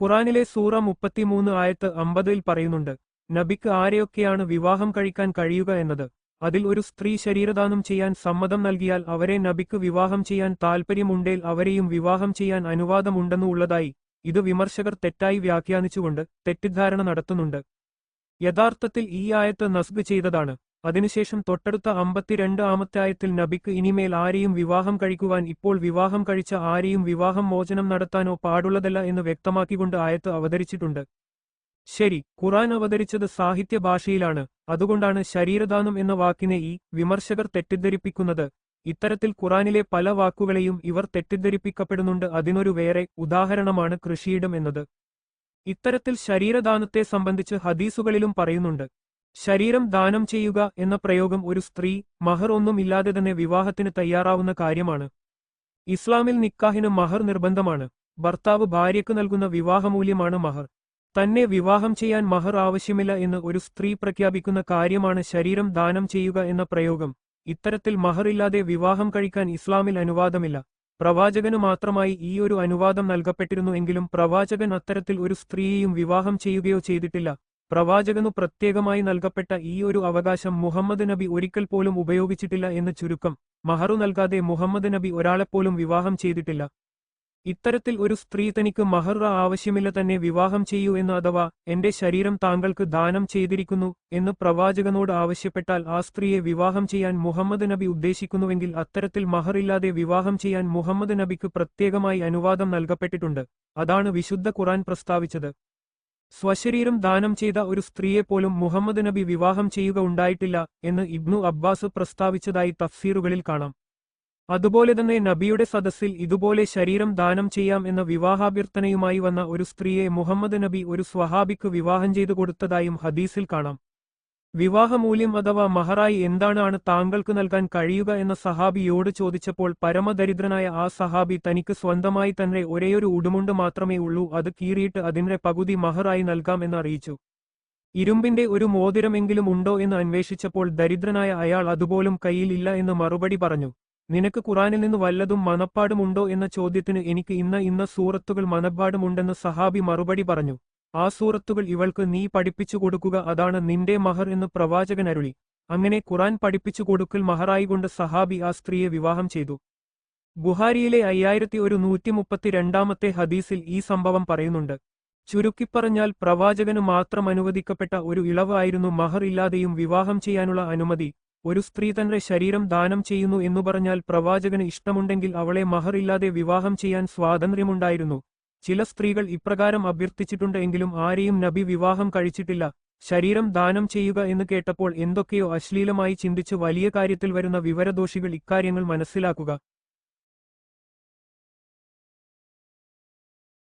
ഖുറാനിലെ സൂറ മുപ്പത്തിമൂന്ന് ആയത്ത് അമ്പതിൽ പറയുന്നുണ്ട് നബിക്ക് ആരെയൊക്കെയാണ് വിവാഹം കഴിക്കാൻ കഴിയുക എന്നത്? അതിൽ ഒരു സ്ത്രീ ശരീരദാനം ചെയ്യാൻ സമ്മതം നൽകിയാൽ അവരെ നബിക്ക് വിവാഹം ചെയ്യാൻ താൽപ്പര്യമുണ്ടേൽ അവരെയും വിവാഹം ചെയ്യാൻ അനുവാദമുണ്ടെന്നുള്ളതായി ഇത് വിമർശകർ തെറ്റായി വ്യാഖ്യാനിച്ചുകൊണ്ട് തെറ്റിദ്ധാരണ നടത്തുന്നുണ്ട്. യഥാർത്ഥത്തിൽ ഈ ആയത്ത് നസ്ബ് ചെയ്തതാണ്. അതിനുശേഷം തൊട്ടടുത്ത അമ്പത്തിരണ്ട് ആമത്തായത്തിൽ നബിക്ക് ഇനിമേൽ ആരെയും വിവാഹം കഴിക്കുവാൻ ഇപ്പോൾ വിവാഹം കഴിച്ച ആരെയും വിവാഹം മോചനം നടത്താനോ പാടുള്ളതല്ല എന്ന് വ്യക്തമാക്കിക്കൊണ്ട് ആയത്ത് അവതരിച്ചിട്ടുണ്ട്. ശരി ഖുറാൻ അവതരിച്ചത് സാഹിത്യ ഭാഷയിലാണ്. അതുകൊണ്ടാണ് ശരീരദാനം എന്ന വാക്കിനെ ഈ വിമർശകർ തെറ്റിദ്ധരിപ്പിക്കുന്നത്. ഇത്തരത്തിൽ ഖുറാനിലെ പല വാക്കുകളെയും ഇവർ തെറ്റിദ്ധരിപ്പിക്കപ്പെടുന്നുണ്ട്. അതിനൊരു വേറെ ഉദാഹരണമാണ് കൃഷിയിടം എന്നത്. ഇത്തരത്തിൽ ശരീരദാനത്തെ സംബന്ധിച്ച് ഹദീസുകളിലും പറയുന്നുണ്ട്. ശരീരം ദാനം ചെയ്യുക എന്ന പ്രയോഗം ഒരു സ്ത്രീ മഹർ ഒന്നും ഇല്ലാതെ തന്നെ വിവാഹത്തിന് തയ്യാറാവുന്ന കാര്യമാണ്. ഇസ്ലാമിൽ നിക്കാഹിന് മഹർ നിർബന്ധമാണ്. ഭർത്താവ് ഭാര്യയ്ക്ക് നൽകുന്ന വിവാഹമൂല്യമാണ് മഹർ. തന്നെ വിവാഹം ചെയ്യാൻ മഹർ ആവശ്യമില്ല എന്ന് ഒരു സ്ത്രീ പ്രഖ്യാപിക്കുന്ന കാര്യമാണ് ശരീരം ദാനം ചെയ്യുക എന്ന പ്രയോഗം. ഇത്തരത്തിൽ മഹർ ഇല്ലാതെ വിവാഹം കഴിക്കാൻ ഇസ്ലാമിൽ അനുവാദമില്ല. പ്രവാചകന് മാത്രമായി ഈ ഒരു അനുവാദം നൽകപ്പെട്ടിരുന്നു എങ്കിലും പ്രവാചകൻ അത്തരത്തിൽ ഒരു സ്ത്രീയെയും വിവാഹം ചെയ്യുകയോ ചെയ്തിട്ടില്ല. പ്രവാചകനു പ്രത്യേകമായി നൽകപ്പെട്ട ഈ ഒരു അവകാശം മുഹമ്മദ് നബി ഒരിക്കൽ പോലും ഉപയോഗിച്ചിട്ടില്ല എന്ന് ചുരുക്കം. മഹറു നൽകാതെ മുഹമ്മദ് നബി ഒരാളെപ്പോലും വിവാഹം ചെയ്തിട്ടില്ല. ഇത്തരത്തിൽ ഒരു സ്ത്രീ തനിക്ക് മഹറ ആവശ്യമില്ല തന്നെ വിവാഹം ചെയ്യൂ എന്ന് അഥവാ എന്റെ ശരീരം താങ്കൾക്ക് ദാനം ചെയ്തിരിക്കുന്നു എന്ന് പ്രവാചകനോട് ആവശ്യപ്പെട്ടാൽ ആ സ്ത്രീയെ വിവാഹം ചെയ്യാൻ മുഹമ്മദ് നബി ഉദ്ദേശിക്കുന്നുവെങ്കിൽ അത്തരത്തിൽ മഹറില്ലാതെ വിവാഹം ചെയ്യാൻ മുഹമ്മദ് നബിക്ക് പ്രത്യേകമായി അനുവാദം നൽകപ്പെട്ടിട്ടുണ്ട്. അതാണ് വിശുദ്ധ ഖുറാൻ പ്രസ്താവിച്ചത്. സ്വശരീരം ദാനം ചെയ്ത ഒരു സ്ത്രീയെപ്പോലും മുഹമ്മദ് നബി വിവാഹം ചെയ്യുക ഉണ്ടായിട്ടില്ല എന്ന് ഇബ്നു അബ്ബാസ് പ്രസ്താവിച്ചതായി തഫ്സീറുകളിൽ കാണാം. അതുപോലെ തന്നെ നബിയുടെ സദസ്സിൽ ഇതുപോലെ ശരീരം ദാനം ചെയ്യാം എന്ന വിവാഹാഭ്യർത്ഥനയുമായി വന്ന ഒരു സ്ത്രീയെ മുഹമ്മദ് നബി ഒരു സ്വഹാബിക്ക് വിവാഹം ചെയ്തു കൊടുത്തതായും ഹദീസിൽ കാണാം. വിവാഹമൂല്യം അഥവാ മഹറായി എന്താണ് ആണ് താങ്കൾക്ക് നൽകാൻ കഴിയുക എന്ന സഹാബിയോട് ചോദിച്ചപ്പോൾ പരമദരിദ്രനായ ആ സഹാബി തനിക്ക് സ്വന്തമായി തന്നെ ഒരേയൊരു ഉടുമുണ്ട് മാത്രമേ ഉള്ളൂ അത് കീറിയിട്ട് അതിന്റെ പകുതി മഹറായി നൽകാം എന്ന് അറിയിച്ചു ഇരുമ്പിന്റെ ഒരു മോതിരമെങ്കിലും ഉണ്ടോ എന്ന് അന്വേഷിച്ചപ്പോൾ ദരിദ്രനായ അയാൾ അതുപോലും കയ്യിൽ ഇല്ല എന്ന് മറുപടി പറഞ്ഞു. നിനക്ക് ഖുറാനിൽ നിന്ന് വല്ലതും മനപ്പാടുമുണ്ടോ എന്ന ചോദ്യത്തിന് എനിക്ക് ഇന്ന ഇന്ന സൂറത്തുകൾ മനപ്പാടുമുണ്ടെന്ന് സഹാബി മറുപടി പറഞ്ഞു. ആ സൂറത്തുകൾ ഇവൾക്ക് നീ പഠിപ്പിച്ചു കൊടുക്കുക അതാണ് നിന്റെ മഹർ എന്ന് പ്രവാചകൻ അരുളി അങ്ങനെ ഖുറാൻ പഠിപ്പിച്ചു കൊടുക്കൽ മഹറായി മഹറായികൊണ്ട് സഹാബി ആ സ്ത്രീയെ വിവാഹം ചെയ്തു. ബുഹാരിയിലെ അയ്യായിരത്തി ഒരു നൂറ്റി മുപ്പത്തിരണ്ടാമത്തെ ഹദീസിൽ ഈ സംഭവം പറയുന്നുണ്ട്. ചുരുക്കിപ്പറഞ്ഞാൽ പ്രവാചകന് മാത്രം അനുവദിക്കപ്പെട്ട ഒരു ഇളവ് ആയിരുന്നു മഹർ ഇല്ലാതെയും വിവാഹം ചെയ്യാനുള്ള അനുമതി. ഒരു സ്ത്രീ തന്റെ ശരീരം ദാനം ചെയ്യുന്നു എന്നു പറഞ്ഞാൽ പ്രവാചകന് ഇഷ്ടമുണ്ടെങ്കിൽ അവളെ മഹർ ഇല്ലാതെ വിവാഹം ചെയ്യാൻ സ്വാതന്ത്ര്യമുണ്ടായിരുന്നു. ചില സ്ത്രീകൾ ഇപ്രകാരം അഭ്യർത്ഥിച്ചിട്ടുണ്ട് എങ്കിലും ആരെയും നബി വിവാഹം കഴിച്ചിട്ടില്ല. ശരീരം ദാനം ചെയ്യുക എന്ന് കേട്ടപ്പോൾ എന്തൊക്കെയോ അശ്ലീലമായി ചിന്തിച്ച് വലിയ കാര്യത്തിൽ വരുന്ന വിവരദോഷികൾ ഇക്കാര്യങ്ങൾ മനസ്സിലാക്കുക.